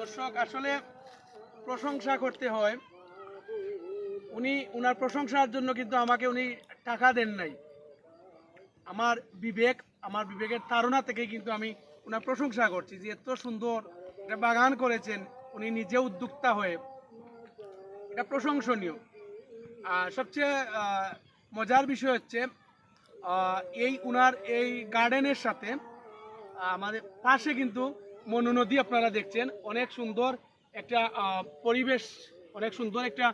দর্শক, আসলে প্রশংসা করতে হয়। উনি, উনার প্রশংসার জন্য কিন্তু আমাকে উনি টাকা দেন নাই। আমার বিবেক, আমার বিবেকের তাড়না থেকে কিন্তু আমি উনার প্রশংসা করছি যে এত সুন্দর একটা বাগান করেছেন, উনি নিজে উদ্যোক্তা হয়ে। এটা প্রশংসনীয়। আর সবচেয়ে মজার বিষয় হচ্ছে এই উনার এই গার্ডেনের সাথে আমাদের পাশে কিন্তু মনু নদী আপনারা দেখছেন। অনেক সুন্দর একটা পরিবেশ, অনেক সুন্দর একটা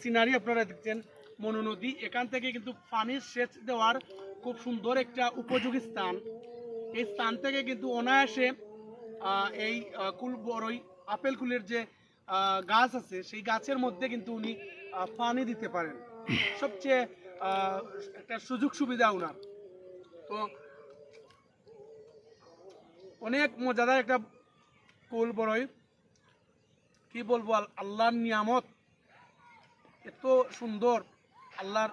সিনারি আপনারা দেখছেন মনু নদী এখান থেকে কিন্তু পানির সেচ দেওয়ার খুব সুন্দর একটা উপযোগী স্থান। এই স্থান থেকে কিন্তু অনায়াসে এই কুল বড়ই আপেল কুলের যে গাছ আছে, সেই গাছের মধ্যে কিন্তু উনি পানি দিতে পারেন। সবচেয়ে একটা সুযোগ সুবিধা ওনার তো অনেক মজাদার একটা কুল বড়ই কি বলব, আল- আল্লাহর নিয়ামত এত সুন্দর, আল্লাহর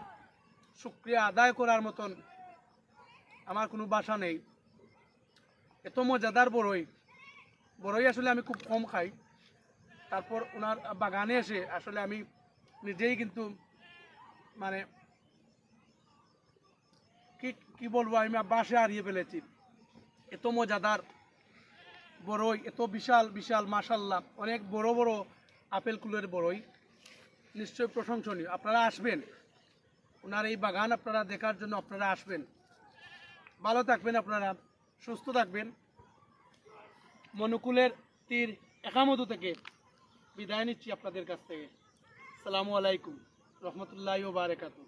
শুক্রিয়া আদায় করার মতন আমার কোনো বাসা নেই। এত মজাদার বড়ই বড়ই আসলে আমি খুব কম খাই। তারপর ওনার বাগানে এসে আসলে আমি নিজেই কিন্তু মানে কি কি বলব, আমি বাসে হারিয়ে ফেলেছি। এত মজাদার বড়ই এত বিশাল বিশাল মাসাল্লাহ অনেক বড় বড় আপেল কুলের বড়ই নিশ্চয় প্রশংসনীয়। আপনারা আসবেন। ওনার এই বাগান আপনারা দেখার জন্য আপনারা আসবেন। ভালো থাকবেন আপনারা, সুস্থ থাকবেন। মনুকুলের তীর একামতো থেকে বিদায় নিচ্ছি আপনাদের কাছ থেকে। সালামু আলাইকুম, রহমতুল্লাহ বারেকাতু